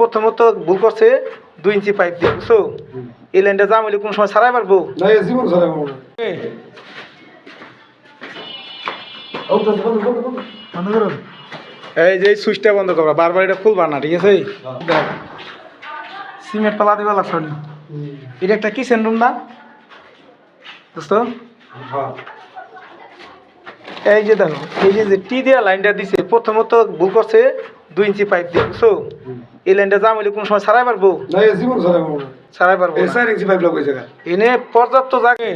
প্রথমত ভুল করছে দুই ইঞ্চি পাইপ দিয়ে বুঝছ? এই লাইনটা জাম হইলে কোনো সময় ছাড়াই পারব এই যে এই সুইচটা বন্ধ করবা বারবার এটা খুলবা না ঠিক আছে? সিমেন্ট পালা দিবা লাগছে এটা একটা কিচেন রুম না? দোস্ত হ্যাঁ। এই যে দেখো এই যে যে টি দেওয়া লাইনটা দিছে প্রথমত ভুল করছে দুই ইঞ্চি পাইপ দিয়ে বুঝছ? এই লাইনটা জাম হইলে কোন সময় ছাড়াই পারব? না এ জীবন না। ছাড়াই পারব না। চার ইঞ্চি পাইপ লাগাইছে গা এনে পর্যাপ্ত জাগে।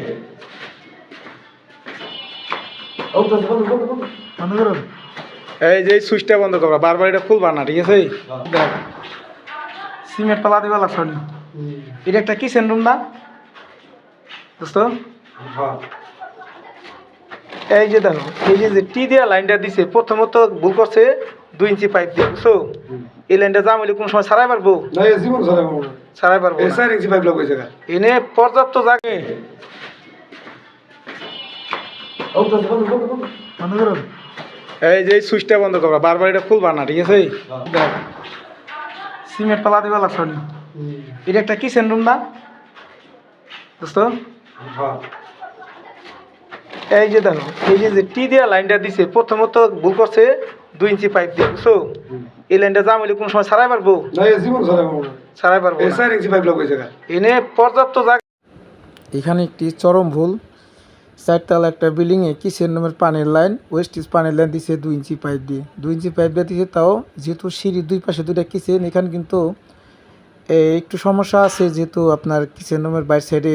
এই যে সুইচটা বন্ধ করবা বারবার এটা খুলবা না ঠিক আছে? দেখ। সিমেন্ট পালা দিবা লাগছে এটা একটা কিচেন রুম না? দোস্ত? হ্যাঁ। এই যে দেখো এই যে যে টি দেওয়া লাইনটা দিছে প্রথমত ভুল করছে দুই ইঞ্চি পাইপ দিয়ে বুঝছ? এই লাইনটা জাম হইলে কোন সময় ছাড়াই পারব? না এ জীবন ছাড়া পাবো না। ছাড়াই পারব না। চার ইঞ্চি পাইপ লাগাইছে গা এনে পর্যাপ্ত জাগে। করুন এই যে এই সুইচটা বন্ধ করবা বারবার এটা খুলবা না ঠিক আছে? দেখ। সিমেন্ট পালা দিবা লাগছে নি। এটা একটা কিচেন রুম না? দোস্ত? হ্যাঁ। এই যে দেখো এই যে যে টি দেওয়া লাইনটা দিছে প্রথমত ভুল করছে দুই ইঞ্চি পাইপ দিয়ে বুঝছ? এই লাইনটা জাম হইলে কোন সময় ছাড়াই পারব? ছাড়াই পারব এনে পর্যাপ্ত জায়গা এখানে একটি চরম ভুল। চারতলা একটা বিল্ডিংয়ে কিচেন রুমের পানির লাইন ওয়েস্টিজ পানির লাইন দিছে দুই ইঞ্চি পাইপ দিয়ে। দুই ইঞ্চি পাইপ দিয়ে দিছে তাও যেহেতু সিঁড়ির দুই পাশে দুইটা কিচেন এখানে কিন্তু এ, একটু সমস্যা আছে যেহেতু আপনার কিচেন রুমের বাইর সাইডে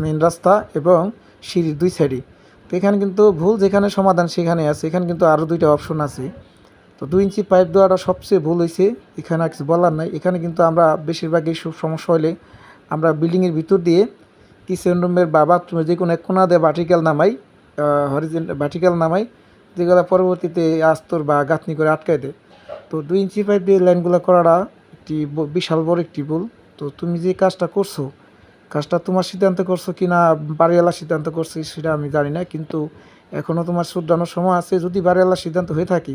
মেন রাস্তা এবং সিঁড়ির দুই সাইডে। তো এখানে কিন্তু ভুল যেখানে সমাধান সেখানে আছে। এখানে কিন্তু আরও দুইটা অপশন আছে। তো দুই ইঞ্চি পাইপ দেওয়াটা সবচেয়ে ভুল হয়েছে এখানে আর কিছু বলার নাই। এখানে কিন্তু আমরা বেশিরভাগই সব সমস্যা হলে আমরা বিল্ডিংয়ের ভিতর দিয়ে কিচেন রুমের বা বাথরুমের যে কোনো এক কোনা দিয়ে ভার্টিক্যাল নামাই হরিজেন ভার্টিক্যাল নামাই, যেগুলো পরবর্তীতে আস্তর বা গাঁথনি করে আটকায় দেয়। তো দুই ইঞ্চি পাইপ দিয়ে লাইনগুলো করাটা একটি বিশাল বড় একটি ভুল। তো তুমি যে কাজটা করছ কাজটা তোমার সিদ্ধান্ত করছ কি না বাড়িওয়ালা সিদ্ধান্ত করছি সেটা আমি জানি না, কিন্তু এখনও তোমার শুধরানোর সময় আছে। যদি বাড়িওয়ালার সিদ্ধান্ত হয়ে থাকি,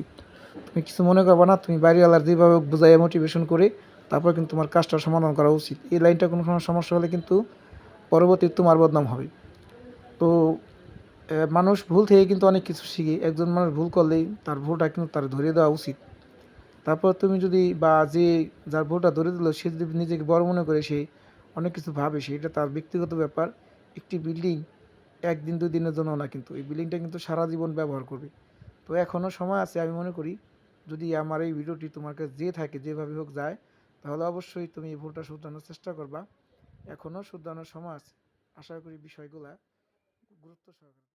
তুমি কিছু মনে করবে না, তুমি বাড়িওয়ালার যেভাবে বুঝাইয়া মোটিভেশন করে তারপর কিন্তু তোমার কাজটার সমাধান করা উচিত। এই লাইনটা কোনো সমস্যা হলে কিন্তু পরবর্তী তোমার বদনাম হবে। তো মানুষ ভুল থেকে কিন্তু অনেক কিছু শিখে। একজন মানুষ ভুল করলেই তার ভুলটা কিন্তু তার ধরিয়ে দেওয়া উচিত। তারপর তুমি যদি বা যে যার ভুলটা ধরে দিল, সে যদি নিজেকে বড় মনে করে, সে অনেক কিছু ভাবে সেটা তার ব্যক্তিগত ব্যাপার। একটি বিল্ডিং একদিন দুই দিনের জন্য না কিন্তু, এই বিল্ডিংটা কিন্তু সারা জীবন ব্যবহার করবে। তো এখনও সময় আছে, আমি মনে করি, যদি আমার এই ভিডিওটি তোমার কাছে যে থাকে, যেভাবে হোক যায়, তাহলে অবশ্যই তুমি এই ভুলটা শুধরানোর চেষ্টা করবা। এখনও শুধরানোর সময় আছে। আশা করি বিষয়গুলা গুরুত্ব সহকারে